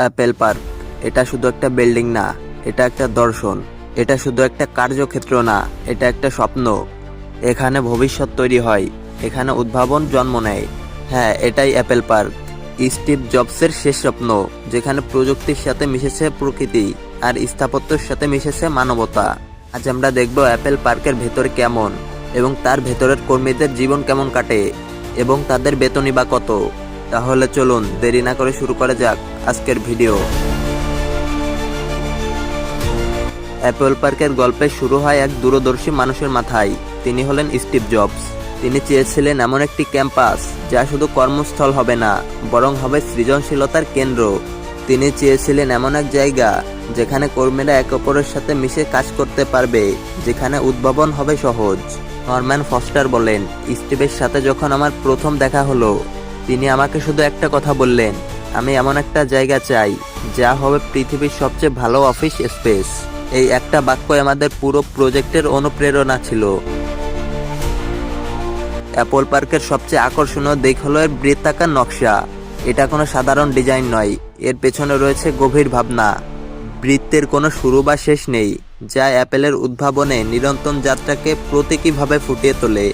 Apple park. এটা শুধু একটা বিল্ডিং না, এটা একটা দর্শন। এটা শুধু একটা কার্যক্ষেত্র না, এটা একটা স্বপ্ন। এখানে ভবিষ্যৎ তৈরি হয়, এখানে উদ্ভাবন জন্ম নেয়। হ্যাঁ এটাই অ্যাপেল পার্ক। স্টিভ জবসের শেষ স্বপ্ন, যেখানে প্রযুক্তির সাথে মিশেছে প্রকৃতি আর স্থাপত্যের সাথে মিশেছে মানবতা। আজ আমরা দেখব অ্যাপেল পার্কের ভেতর কেমন এবং তার ভেতরের কর্মীদের জীবন কেমন কাটে এবং তাদের বেতনই বা কত। তাহলে চলুন, দেরি না করে শুরু করা যাক আজকের ভিডিও। অ্যাপল পার্কের গল্পে শুরু হয় এক দূরদর্শী মানুষের মাথায়। তিনি হলেন স্টিভ জবস। তিনি চেয়েছিলেন এমন একটি ক্যাম্পাস যা শুধু কর্মস্থল হবে না, বরং হবে সৃজনশীলতার কেন্দ্র। তিনি চেয়েছিলেন এমন এক জায়গা যেখানে কর্মীরা একে অপরের সাথে মিশে কাজ করতে পারবে, যেখানে উদ্ভাবন হবে সহজ। নরম্যান ফস্টার বলেন, স্টিভের সাথে যখন আমার প্রথম দেখা হলো তিনি আমাকে শুধু একটা কথা বললেন, আমি এমন একটা জায়গা চাই, যা হবে পৃথিবীর সবচেয়ে ভালো অফিস স্পেস। এই একটা বাক্য আমাদের পুরো প্রজেক্টের অনুপ্রেরণা ছিল। অ্যাপল পার্কের সবচেয়ে আকর্ষণীয় দিক হলো এর বৃত্তাকার নকশা। এটা কোনো সাধারণ ডিজাইন নয়, এর পেছনে রয়েছে গভীর ভাবনা। বৃত্তের কোনো শুরু বা শেষ নেই, যা অ্যাপেলের উদ্ভাবনে নিরন্তর যাত্রাকে প্রতীকীভাবে ফুটিয়ে তোলে।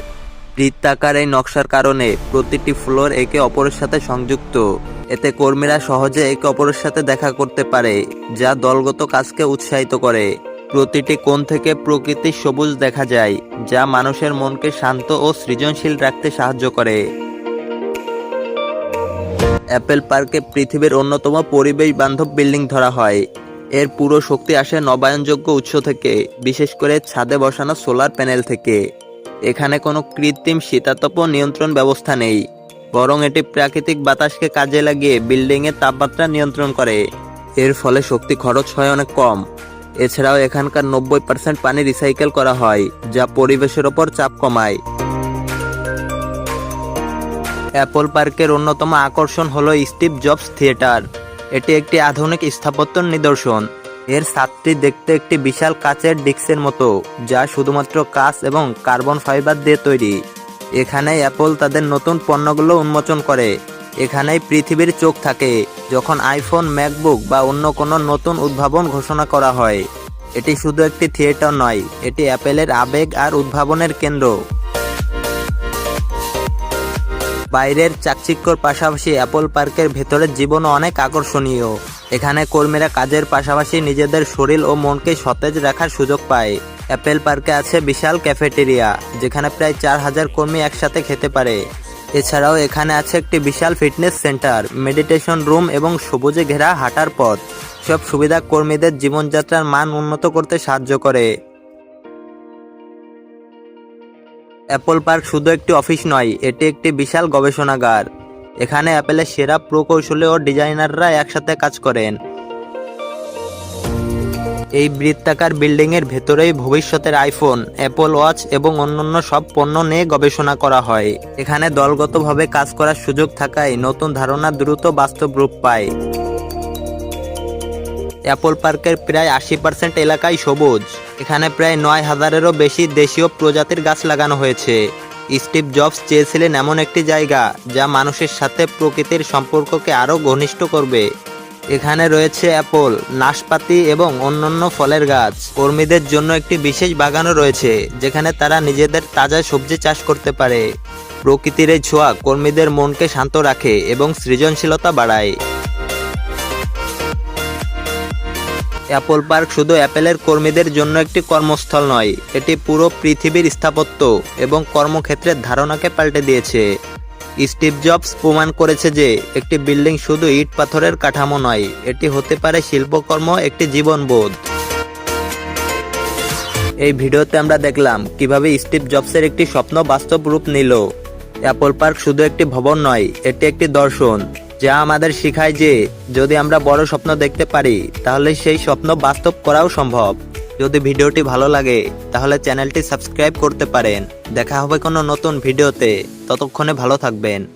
বৃত্তাকার এই নকশার কারণে প্রতিটি ফ্লোর একে অপরের সাথে সংযুক্ত। এতে কর্মীরা সহজে একে অপরের সাথে দেখা করতে পারে, যা দলগত কাজকে উৎসাহিত করে। প্রতিটি কোণ থেকে প্রকৃতির সবুজ দেখা যায়, যা মানুষের মনকে শান্ত ও সৃজনশীল রাখতে সাহায্য করে। অ্যাপেল পার্কে পৃথিবীর অন্যতম পরিবেশ বান্ধব বিল্ডিং ধরা হয়। এর পুরো শক্তি আসে নবায়নযোগ্য উৎস থেকে, বিশেষ করে ছাদে বসানো সোলার প্যানেল থেকে। এখানে কোনো কৃত্রিম শীতাতপ নিয়ন্ত্রণ ব্যবস্থা নেই, বরং এটি প্রাকৃতিক বাতাসকে কাজে লাগিয়ে বিল্ডিংয়ের তাপমাত্রা নিয়ন্ত্রণ করে। এর ফলে শক্তি খরচ হয় অনেক কম। এছাড়াও এখানকার নব্বই পার্সেন্ট পানি রিসাইকেল করা হয়, যা পরিবেশের ওপর চাপ কমায়। অ্যাপল পার্কের অন্যতম আকর্ষণ হলো স্টিভ জবস থিয়েটার। এটি একটি আধুনিক স্থাপত্যর নিদর্শন। এর ছাদটি দেখতে একটি বিশাল কাচের ডিস্কের মতো, যা শুধুমাত্র কাঁচ এবং কার্বন ফাইবার দিয়ে তৈরি। এখানে অ্যাপল তাদের নতুন পণ্যগুলো উন্মোচন করে। এখানেই পৃথিবীর চোখ থাকে, যখন আইফোন, ম্যাকবুক বা অন্য কোনো নতুন উদ্ভাবন ঘোষণা করা হয়। এটি শুধু একটি থিয়েটার নয়, এটি অ্যাপেলের আবেগ আর উদ্ভাবনের কেন্দ্র। বাইরের চাকচিক্যর পাশাপাশি অ্যাপল পার্কের ভেতরের জীবনও অনেক আকর্ষণীয়। এখানে কর্মীরা কাজের পাশাপাশি নিজেদের শরীর ও মনকে সতেজ রাখার সুযোগ পায়। অ্যাপেল পার্কে আছে বিশাল ক্যাফেটেরিয়া, যেখানে প্রায় চার হাজার কর্মী একসাথে খেতে পারে। এছাড়াও এখানে আছে একটি বিশাল ফিটনেস সেন্টার, মেডিটেশন রুম এবং সবুজে ঘেরা হাঁটার পথ। সব সুবিধা কর্মীদের জীবনযাত্রার মান উন্নত করতে সাহায্য করে। অ্যাপল পার্ক শুধু একটি অফিস নয়, এটি একটি বিশাল গবেষণাগার। এখানে অ্যাপেলের সেরা প্রকৌশলী ও ডিজাইনাররা একসাথে কাজ করেন। এই বৃত্তাকার বিল্ডিং এর ভেতরেই ভবিষ্যতের আইফোন, অ্যাপল ওয়াচ এবং অন্যান্য সব পণ্য নিয়ে গবেষণা করা হয়। এখানে দলগতভাবে কাজ করার সুযোগ থাকায় নতুন ধারণা দ্রুত বাস্তব রূপ পায়। অ্যাপল পার্কের প্রায় আশি পার্সেন্ট এলাকায় সবুজ। এখানে প্রায় নয় হাজারেরও বেশি দেশীয় প্রজাতির গাছ লাগানো হয়েছে। স্টিভ জবস চেয়েছিলেন এমন একটি জায়গা যা মানুষের সাথে প্রকৃতির সম্পর্ককে আরও ঘনিষ্ঠ করবে। এখানে রয়েছে অ্যাপল, নাশপাতি এবং অন্যান্য ফলের গাছ। কর্মীদের জন্য একটি বিশেষ বাগানও রয়েছে, যেখানে তারা নিজেদের তাজা সবজি চাষ করতে পারে। প্রকৃতির এই ছোঁয়া কর্মীদের মনকে শান্ত রাখে এবং সৃজনশীলতা বাড়ায়। অ্যাপল পার্ক শুধু অ্যাপেলের কর্মীদের জন্য একটি কর্মস্থল নয়, এটি পুরো পৃথিবীর স্থাপত্য এবং কর্মক্ষেত্রের ধারণাকে পাল্টে দিয়েছে। স্টিভ জবস প্রমাণ করেছে যে, একটি বিল্ডিং শুধু ইট পাথরের কাঠামো নয়, এটি হতে পারে শিল্পকর্ম, একটি জীবনবোধ। এই ভিডিওতে আমরা দেখলাম কীভাবে স্টিভ জবসের একটি স্বপ্ন বাস্তব রূপ নিল। অ্যাপল পার্ক শুধু একটি ভবন নয়, এটি একটি দর্শন। যা আমাদের শিখায় যে, যদি আমরা বড় স্বপ্ন দেখতে পারি, তাহলে সেই স্বপ্ন বাস্তব করাও সম্ভব। যদি ভিডিওটি ভালো লাগে, তাহলে চ্যানেলটি সাবস্ক্রাইব করতে পারেন। দেখা হবে কোনো নতুন ভিডিওতে। ততক্ষণে ভালো থাকবেন।